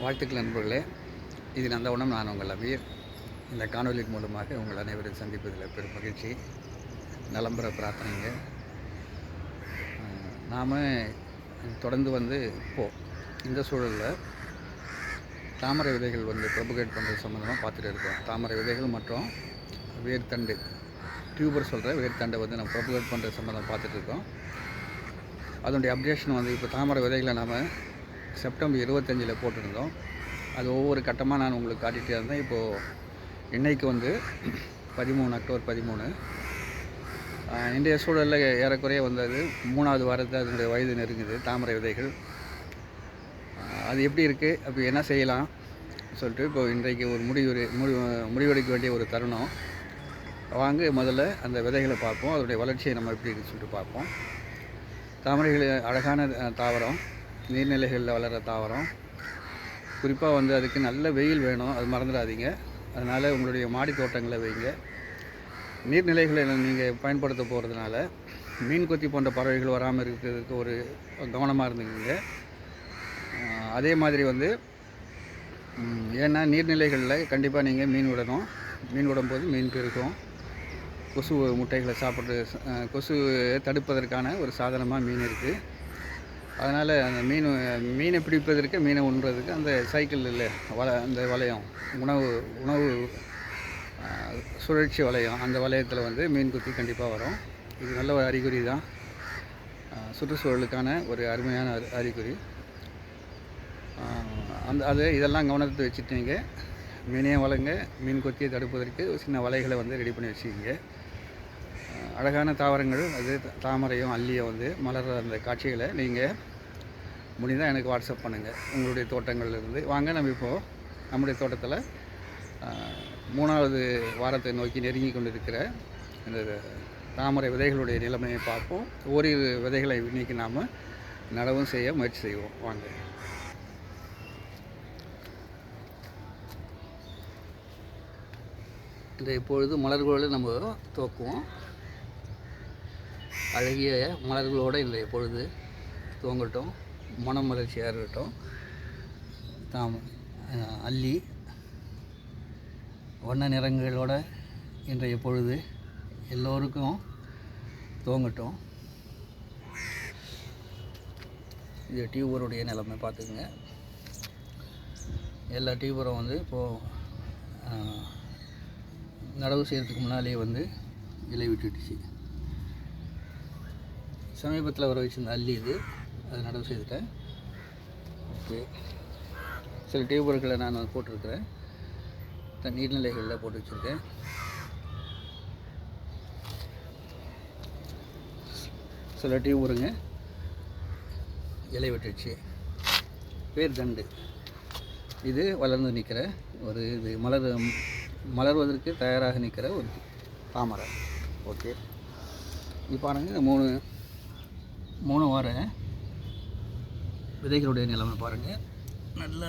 வாழ்த்துக்கள் நண்பர்களே. இது நந்தவனம் நான் உங்கள் அமீர். இந்த காணொலி மூலமாக உங்கள் அனைவரும் சந்திப்பதில் பெரும் மகிழ்ச்சி. நலம்புற பிரார்த்தனைங்க. நாம் தொடர்ந்து வந்து இப்போது இந்த சூழலில் தாமரை விதைகள் வந்து ப்ரொபகேட் பண்ணுறது சம்மந்தமாக பார்த்துட்டு இருக்கோம் தாமரை விதைகள் மற்றும் வேர்த்தண்டு டியூபர் சொல்கிற வேர்த்தண்டை வந்து நம்ம ப்ரொபகேட் பண்ணுறது சம்மந்தமாக பார்த்துட்டு இருக்கோம். அதனுடைய அப்டேஷன் வந்து இப்போ தாமரை விதைகளை நாம் செப்டம்பர் இருபத்தஞ்சில் போட்டிருந்தோம். அது ஒவ்வொரு கட்டமாக நான் உங்களுக்கு காட்டிகிட்டே இருந்தேன். இப்போது இன்றைக்கு வந்து பதிமூணு அக்டோபர் பதிமூணு. இன்றைய சூழலில் ஏறக்குறைய வந்தது மூணாவது வாரத்தில் அதனுடைய வயது நெருங்குது தாமரை விதைகள். அது எப்படி இருக்குது அப்போ என்ன செய்யலாம்? சொல்லிட்டு இப்போது இன்றைக்கு ஒரு முடிவு முடிவு முடிவெடுக்க வேண்டிய ஒரு தருணம். வாங்க முதல்ல அந்த விதைகளை பார்ப்போம். அதனுடைய வளர்ச்சியை நம்ம எப்படி இருக்குன்னு சொல்லிட்டு பார்ப்போம். தாமரைகள் அழகான தாவரம். நீர்நிலைகளில் வளர்கிற தாவரம். குறிப்பாக வந்து அதுக்கு நல்ல வெயில் வேணும். அது மறந்துடாதீங்க. அதனால் உங்களுடைய மாடி தோட்டங்களை வைங்க. நீர்நிலைகளை நீங்கள் பயன்படுத்த போகிறதுனால மீன் கொத்தி போன்ற பறவைகள் வராமல் இருக்கிறதுக்கு ஒரு கவனமாக இருந்துக்குங்க. அதே மாதிரி வந்து ஏன்னா நீர்நிலைகளில் கண்டிப்பாக நீங்கள் மீன் விடணும். மீன் விடும்போது மீன் பெருக்கும் கொசு முட்டைகளை சாப்பிட்றது கொசுவை கொசு தடுப்பதற்கான ஒரு சாதனமாக மீன் இருக்குது அதனால் அந்த மீன் மீனை பிடிப்பதற்கு மீனை உண்றதுக்கு அந்த சைக்கிள் இல்லை வலை அந்த வளையம் உணவு உணவு சுழற்சி வளையம் அந்த வளையத்தில் வந்து மீன் குத்தி கண்டிப்பாக வரும். இது நல்ல ஒரு அறிகுறி தான். சுற்றுச்சூழலுக்கான ஒரு அருமையான அறி- அறிகுறி. அந்த அது இதெல்லாம் கவனத்தை வச்சுட்டீங்க மீனையும் வளங்க மீன் கொத்தியை தடுப்பதற்கு ஒரு சின்ன வலைகளை வந்து ரெடி பண்ணி வச்சுக்கிங்க. அழகான தாவரங்கள் அது தாமரையும் அல்லியும் வந்து மலர்ற அந்த காட்சிகளை நீங்கள் முடிந்தால் எனக்கு வாட்ஸ்அப் பண்ணுங்கள் உங்களுடைய தோட்டங்கள்லேருந்து. வாங்க நம்ம இப்போது நம்முடைய தோட்டத்தில் மூணாவது வாரத்தை நோக்கி நெருங்கி கொண்டிருக்கிற இந்த தாமரை விதைகளுடைய நிலைமையை பார்ப்போம். ஓரிரு விதைகளை இன்றைக்கி நாம் நடவும் செய்ய முயற்சி செய்வோம். வாங்க. இந்த இப்பொழுது மலர்களோடு நம்ம துவக்குவோம். அழகிய மலர்களோடு இந்த பொழுது துவங்கட்டும். மனம் மலர்ச்சியாக இருக்கட்டும். தாம் அள்ளி வண்ண நிறங்களோட இன்றைய பொழுது எல்லோருக்கும் துவங்கட்டும். இது டியூபருடைய நிலைமை பார்த்துக்குங்க. எல்லா டியூபரும் வந்து இப்போது நடவு செய்கிறதுக்கு முன்னாலேயே வந்து இலை விட்டுடுச்சு. சமீபத்தில் வர வச்சிருந்த அல்லி இது. அதை நடவு செய்துட்டேன். ஓகே. சில டியூபர்களை நான் போட்டிருக்கிறேன். த- நீர்நிலைகளில் போட்டு வச்சுருக்கேன். சில டியூபருங்க இலை வெட்டுச்சு. பேர் தண்டு. இது வளர்ந்து நிற்கிற ஒரு இது. மலர் மலர்வதற்கு தயாராக நிற்கிற ஒரு தாமரை ஓகே. இப்போ பாருங்கள் மூணு வார விதைகளுடைய நிலைமை பாருங்கள் நல்ல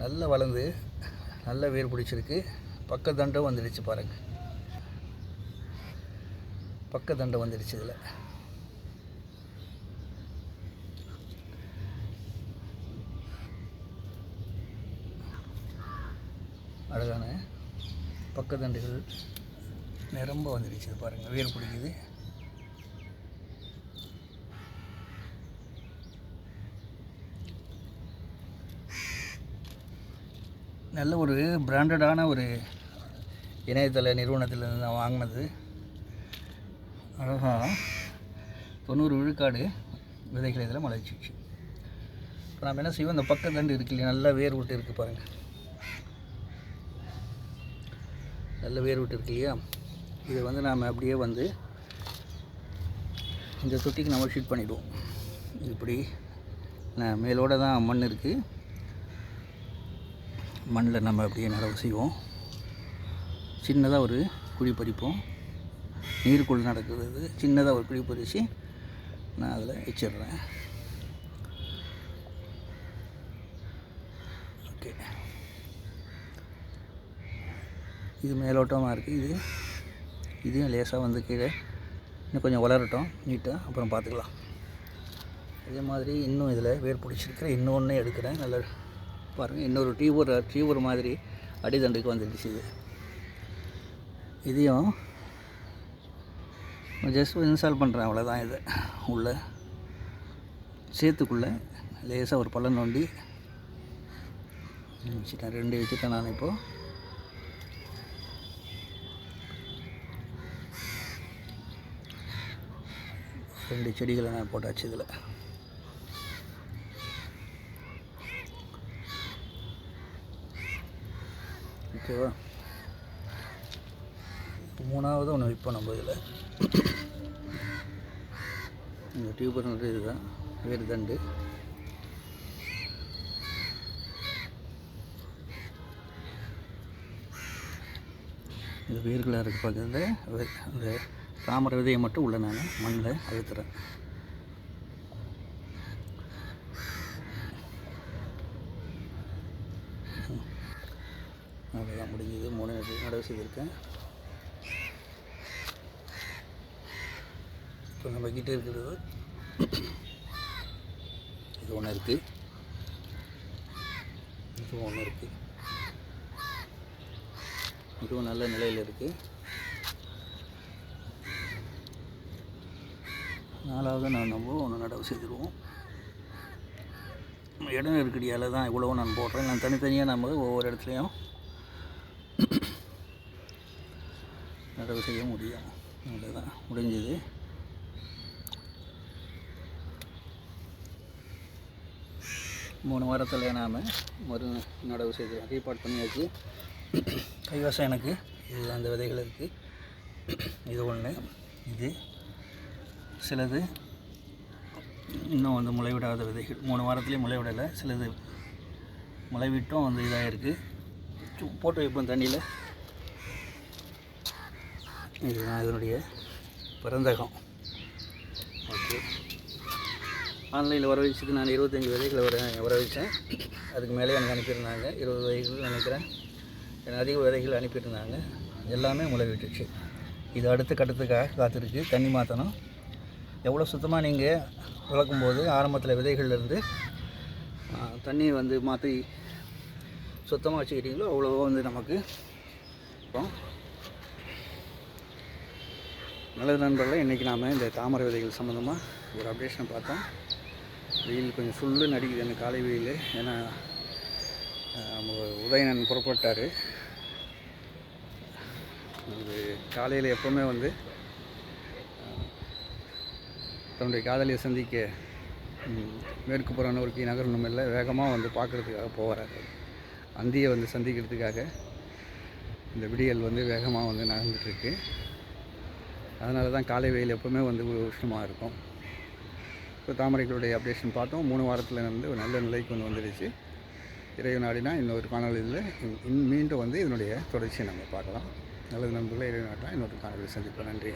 நல்ல வளர்ந்து நல்ல வேர் பிடிச்சிருக்கு. பக்கத்தண்டும் வந்துடுச்சு பாருங்கள் பக்கத்தண்டை வந்துடுச்சு இதில். அழகான பக்கத்தண்டுகள் நிரம்ப வந்துடுச்சு பாருங்கள் வேர் பிடிக்குது. நல்ல ஒரு பிராண்டடான ஒரு இணையதள நிறுவனத்திலிருந்து நான் வாங்கினது. அழகாக தொண்ணூறு விழுக்காடு விதைகள் இதில் முளைச்சிச்சு இப்போ நம்ம என்ன செய்வோம்? இந்த பக்கத்தண்டு இருக்கு இல்லையா? நல்லா வேர் விட்டு இருக்குது பாருங்கள் நல்ல வேர் விட்டு இருக்கு இல்லையா? இதை வந்து நாம் அப்படியே வந்து இந்த தொட்டிக்கு நம்ம ஷீட் பண்ணிவிடுவோம் இப்படி நான் மேலோட தான் மண் இருக்குது மண்ணில் நம்ம அப்படியே நடவு செய்வோம். சின்னதாக ஒரு குழி பறிப்போம். நீருக்குள் நடக்கிறது. சின்னதாக ஒரு குழி பறித்து நான் அதில் வச்சிடுறேன். ஓகே. இது மேலோட்டமாக இருக்குது இது இதையும் லேசாக வந்து கீழே இன்னும் கொஞ்சம் வளரட்டும். நீட்டாக அப்புறம் பார்த்துக்கலாம். அதே மாதிரி இன்னும் இதில் வேர் பிடிச்சிருக்கிறேன் இன்னொன்று எடுக்கிறேன். நல்லா பாருங்கள் இன்னொரு டியூபர் டியூபர் மாதிரி அடிதண்டுக்கு வந்துடுச்சு இது. இதையும் ஜஸ்ட் இன்ஸ்டால் பண்ணுறேன் அவ்வளோதான் இது. உள்ள சேத்துக்குள்ளே லேசாக ஒரு பள்ளம் நோண்டி வச்சுட்டேன் ரெண்டு வச்சுட்டேன் நான் இப்போது ரெண்டு செடிகளை நான் போட்டாச்சு இதில். ஓகேவா? மூணாவது ஒன்று விற்போம் நம்ம இதில். இந்த டியூபர்ன்றது இதுதான் வேறு தண்டு. இது வேர்களாக இருக்குது பக்கத்தில் அந்த தாமரை விதையை மட்டும் உள்ளே நான் மண்ணில் அழுத்துறேன். அவ்வளோதான் முடிஞ்சது. மூணு நடு- நடவு செய்திருக்கேன். இப்போ நம்ம கிட்டே இருக்கிறது இது ஒன்று இருக்குது இது ஒன்று இருக்குது இதுவும் நல்ல நிலையில் இருக்குது நாலாவது நான் நம்ம ஒன்று நடவு செய்திருவோம். இடம் இருக்கடியால் தான் இவ்வளோ நான் போடுறேன். நான் தனித்தனியாக நம்ம ஒவ்வொரு இடத்துலையும் நடவு செய்ய முடியும். அவ்வளோதான் முடிஞ்சது. மூணு வாரத்தில் நாம் மறு நடவு செய்து ரீபார்ட் பண்ணியாச்சு. கைவசம் எனக்கு. இது அந்த விதைகள் இருக்குது இது ஒன்று இது சிலது இன்னும் வந்து முளைவிடாத விதைகள். மூணு வாரத்துலேயும் முளைவிடலை. சிலது முளைவிட்டும் வந்து இதாக இருக்குது போட்டு வைப்போம் தண்ணியில். இதுதான் இதனுடைய பிறந்தகம் ஓகே ஆன்லைனில் வர நான் இருபத்தஞ்சி விதைகளை வர வர வச்சேன். அதுக்கு மேலே எனக்கு அனுப்பியிருந்தாங்க. இருபது விதைகள் நினைக்கிறேன். எனக்கு அதிக விதைகள் அனுப்பியிருந்தாங்க. எல்லாமே முளை விட்டுச்சு. இது அடுத்த கட்டத்துக்காக காத்திருக்கு. தண்ணி மாற்றணும் எவ்வளோ சுத்தமாக நீங்கள் வளர்க்கும்போது ஆரம்பத்தில் விதைகள்லேருந்து தண்ணி வந்து மாற்றி சுத்தமாக வச்சுக்கிட்டீங்களோ அவ்வளோவோ வந்து நமக்கு இப்போ நல்லது நண்பர்களே இன்றைக்கி நாம் இந்த தாமரை விதைகள் சம்மந்தமாக ஒரு அப்டேஷனை பார்த்தோம். வெயில் கொஞ்சம் ஃபுல்லு நடிக்குது எனக்கு காலை வெயில். ஏன்னா உதயணன் புறப்பட்டார். அது காலையில் எப்போவுமே வந்து தன்னுடைய காதலியை சந்திக்க மேற்கு புற நோக்கி நகரணும் இல்லை வேகமாக வந்து பார்க்குறதுக்காக போகிறாரு அந்தியை வந்து சந்திக்கிறதுக்காக இந்த விடியல் வந்து வேகமாக வந்து நடந்துகிட்ருக்கு அதனால தான் காலை வெயில் எப்போவுமே வந்து உஷ்ணமாக இருக்கும். இப்போ தாமரைகளுடைய அப்டேஷன் பார்த்தோம். மூணு வாரத்தில் இருந்து ஒரு நல்ல நிலைக்கு வந்து வந்துடுச்சு. இறைவு நாடினா இன்னொரு காணொலியில் மீண்டும் வந்து இதனுடைய தொடர்ச்சியை நம்ம பார்க்கலாம். நல்லது நண்பர்களை இறைவு நாட்டினா இன்னொரு காணொலியில் சந்திப்போம். நன்றி.